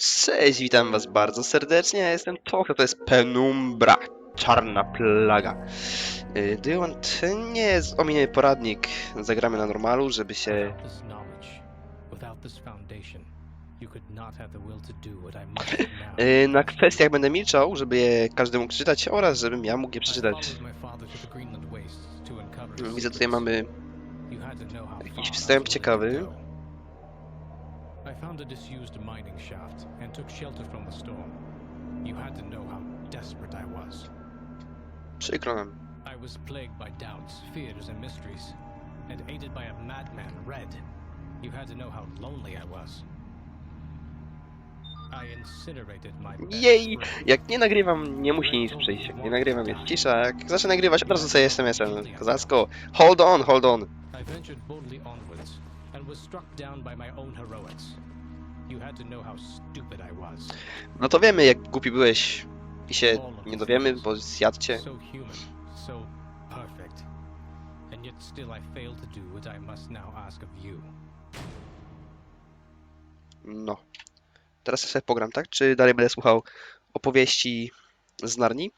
Cześć, witam was bardzo serdecznie, ja jestem Tocha, to jest Penumbra, czarna plaga. Y, want... nie jest poradnik, zagramy na normalu, żeby się... Y, Na kwestiach będę milczał, żeby je każdy mógł czytać oraz żebym ja mógł je przeczytać. Widzę tutaj mamy... Jakiś wstęp ciekawy. I found a disused mining shaft and took shelter from the storm. You had to know how desperate I was. Przykro nam. I was plagued by doubts, fears, and mysteries, and aided by a madman, Red. You had to know how lonely I was. I incinerated my best Jej! Jak nie nagrywam, nie musi nic przyjść. Jak nie nagrywam, jest cisza. Jak zacznę nagrywać, od razu sobie SMS-em. Kozacko. Hold on, hold on. I ventured boldly onwards, and was struck down by my own heroics. No to wiemy, jak głupi byłeś. I się nie dowiemy, bo. And yet still I fail to do what I must now ask of you. No. Teraz sobie pogram, tak? Czy dalej będę słuchał opowieści z Narni?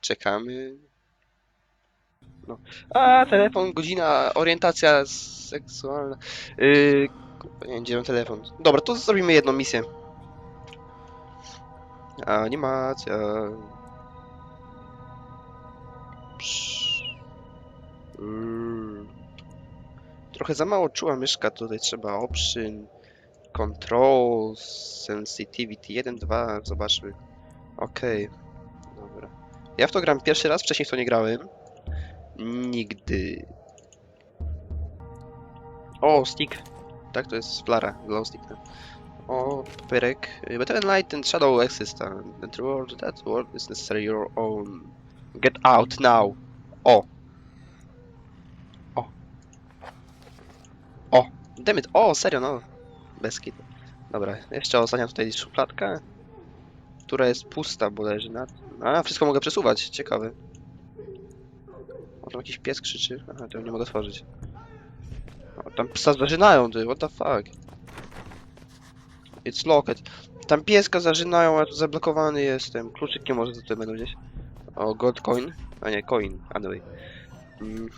Czekamy. No. A, telefon, godzina, orientacja seksualna. Yy, nie wiem, telefon. Dobra, to zrobimy jedną misję. Animacja. Mm. Trochę za mało czuła myszka, tutaj trzeba option, control, sensitivity 1, 2, zobaczmy. Okej, dobra. Ja w to gram pierwszy raz, wcześniej w to nie grałem. Nigdy. O, stick. Tak, to jest flara, glow stick. tak. O, papierek. But even light and shadow exist. uh, That world, that world is necessary your own. Get out now. O, Dammit, o, serio, no. Bez kitu. Dobra, jeszcze ostatnia tutaj szufladka, która jest pusta, bo leży na... A, wszystko mogę przesuwać, ciekawe. Tam jakiś pies krzyczy. Aha, to nie mogę otworzyć. O, tam psa zażynają, ty, what the fuck. It's locked. Tam pieska zażynają, a tu zablokowany jestem. Kluczyki może tutaj będą gdzieś. O, gold coin. A nie, coin, anyway. Mm.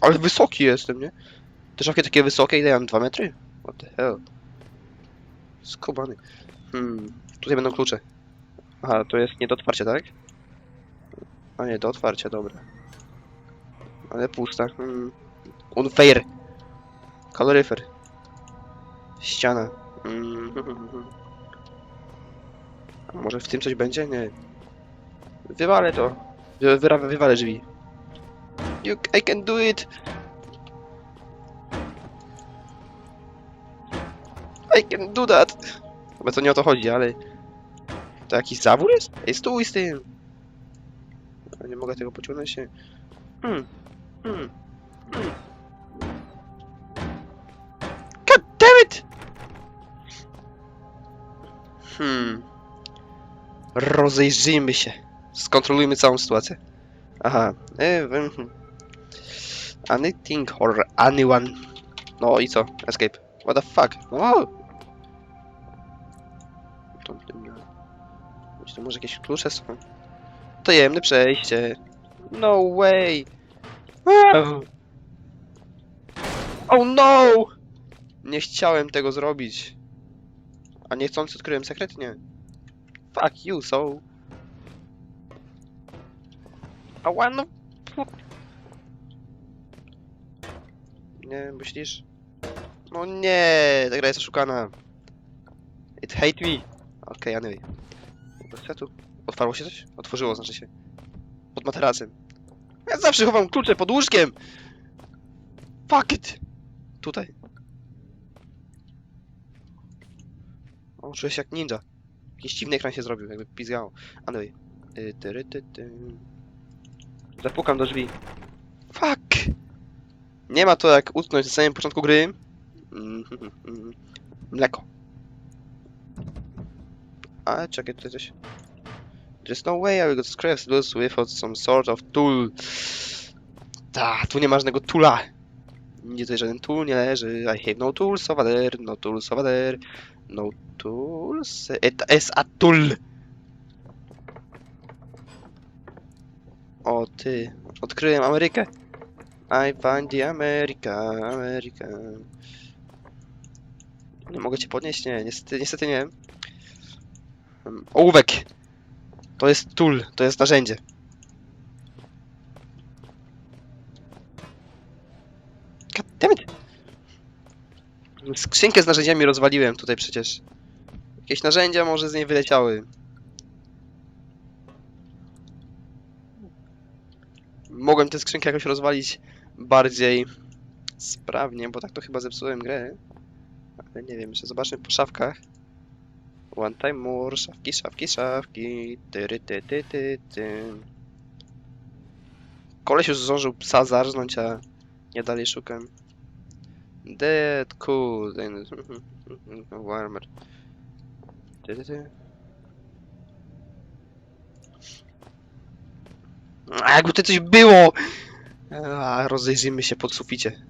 Ale wysoki jestem, nie? Te szafki takie wysokie, ile ja mam 2 metry? What the hell? Skubany. Hmm, tutaj będą klucze. Aha, to jest nie do otwarcia, tak? A nie, do otwarcia, dobra. Ale pusta. Hmm. Unfair. Kaloryfer. Ściana. Hmm. A może w tym coś będzie? Nie. Wywalę to. Wy, wyra- wywalę drzwi. You, I can do it! I can do that! Chyba to nie o to chodzi, ale... To jakiś zawór jest? Ej, stój z tym! Nie mogę tego pociągnąć się. Mm. Mm. Mm. God damn it! Hmm. Rozejrzyjmy się. Skontrolujmy całą sytuację. Aha. E, em, hmm. Anything or anyone. No i co? Escape. What the fuck? O! To, to, to może jakieś klucze są? Tajemne przejście. No way! Oh. no! Nie chciałem tego zrobić. A niechcący odkryłem sekret? Nie. Fuck you, so. Ała, no... Nie, myślisz? No nie, ta gra jest oszukana. It hate me. Okej, anyway. Bez setu. Otwarło się coś? Otworzyło, znaczy się. Pod materacem. Ja zawsze chowam klucze pod łóżkiem! Fuck it! Tutaj. O, czuję się jak ninja. Jakiś dziwny ekran się zrobił, jakby pizgało. Anyway. Y. Zapukam do drzwi. Fuck! Nie ma to jak utknąć na samym początku gry. Mleko. A, czekaj, tutaj coś. There's no way I will scratch loose without some sort of tool. Ta, tu nie ma żadnego tula. Nie tutaj żaden tool nie leży. I have no tools over there, no tools over there. No tools. It is a tool. O ty, odkryłem Amerykę. I find the America, America. Nie mogę cię podnieść? Nie, niestety, niestety nie. Hmm, Ołówek! To jest tool, to jest narzędzie. God damn it! Skrzynkę z narzędziami rozwaliłem tutaj przecież. Jakieś narzędzia może z niej wyleciały. Mogłem tę skrzynkę jakoś rozwalić bardziej sprawnie, bo tak to chyba zepsułem grę. Ale nie wiem, jeszcze zobaczmy po szafkach. One time more, szafki, szafki, szafki. Tyry, ty, ty, ty, ty. Koleś już zdążył psa zarznąć, a ja dalej szukam. Dead, cool, then... Warmer. Ty, ty, ty. A jakby to coś było! A, rozejrzyjmy się pod suficie.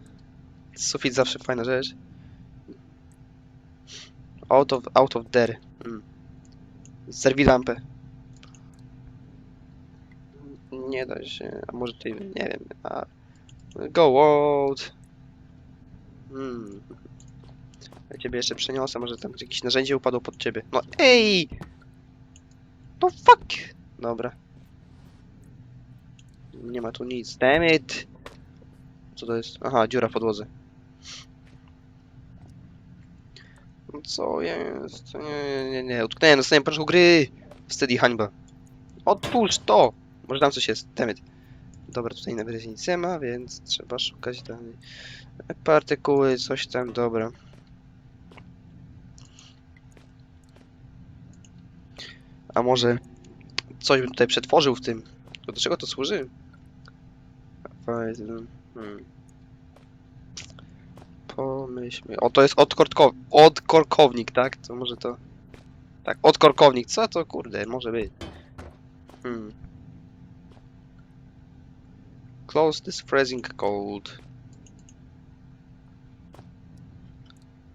Sufit zawsze fajna rzecz. Out of, out of there. Mm. Zerwij lampę. Nie da się. A może ty, nie wiem. A... Go out. Hmm. Ja ciebie jeszcze przeniosę, może tam jakieś narzędzie upadło pod ciebie. No ej! No fuck! Dobra. Nie ma tu nic. Damn it! Co to jest? Aha, dziura w podłodze. No Co jest? Nie, nie, nie. Utknąłem na samym początku gry! Wstyd i hańba. Otwórz to! Może tam coś jest. It. Dobra, tutaj na wyrazie nic nie ma, więc trzeba szukać dalej. Partykuły, coś tam, dobra. A może coś bym tutaj przetworzył w tym? Do czego to służy? Fajne, Hmm. Pomyślmy. O, to jest odkorko... odkorkownik, tak? To może to... Tak, odkorkownik. Co to, kurde, może być? Hmm. Close this freezing cold.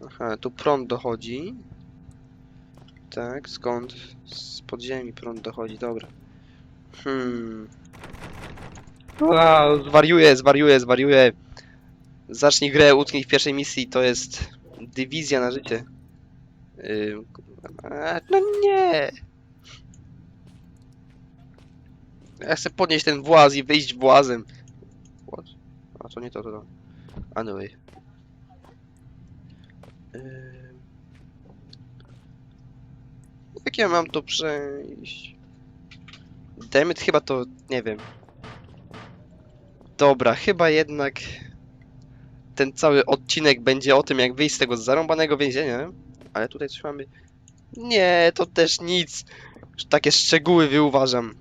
Aha, tu prąd dochodzi. Tak, skąd? Z podziemi prąd dochodzi, dobra. Hmm. Wow, zwariuję, zwariuję, zwariuję. Zacznij grę, utknij w pierwszej misji, to jest dywizja na życie. No nie! Ja chcę podnieść ten właz i wyjść włazem. What? A to nie to, to to. Anyway. Jak ja mam to przejść? Dammit, chyba to, nie wiem. Dobra, chyba jednak ten cały odcinek będzie o tym, jak wyjść z tego zarąbanego więzienia. Ale tutaj coś mamy. Nie, to też nic. Takie szczegóły wyuważam.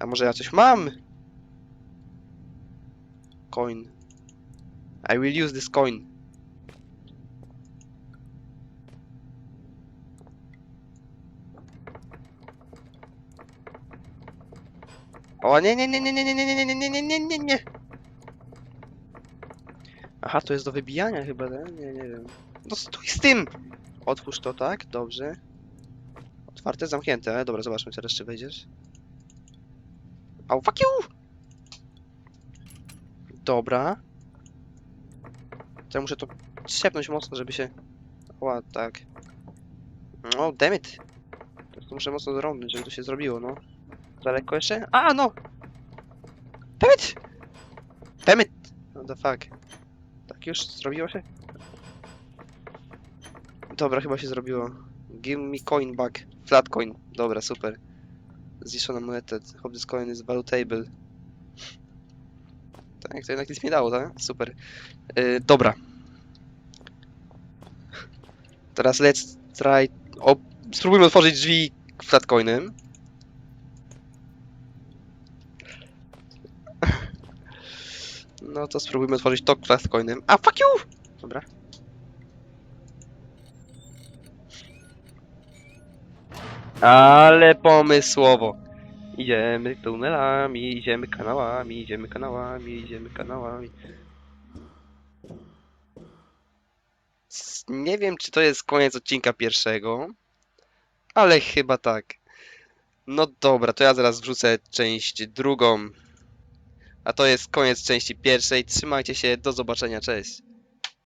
A może ja coś mam? Coin. I will use this coin. O nie, nie, nie, nie, nie, nie, nie, nie, nie, nie, nie, nie, nie. Aha, to jest do wybijania chyba, tak? Nie, nie wiem. No stój z tym! Otwórz to, tak? Dobrze. Otwarte, zamknięte. Dobra, zobaczmy teraz, czy wejdziesz. Au, fuck you! Dobra. To ja muszę to trzepnąć mocno, żeby się... O, tak. O, damn it! To muszę mocno zrobić, żeby to się zrobiło, no. Daleko jeszcze? A, no! Damn it! Damn it! What the fuck? Tak już zrobiło się? Dobra, chyba się zrobiło. Give me coin back. Flat coin. Dobra, super. Zniszczona moneta. Hope this coin is valuable. Tak, to jednak nic mi dało, tak? Super. Yy, dobra. Teraz let's try... Spróbujmy otworzyć drzwi flatcoinem. No to spróbujmy otworzyć to flatcoinem. A, fuck you! Dobra. Ale pomysłowo. Idziemy tunelami, idziemy kanałami, idziemy kanałami, idziemy kanałami. Nie wiem, czy to jest koniec odcinka pierwszego, ale chyba tak. No dobra, to ja zaraz wrzucę część drugą. A to jest koniec części pierwszej. Trzymajcie się, do zobaczenia, cześć.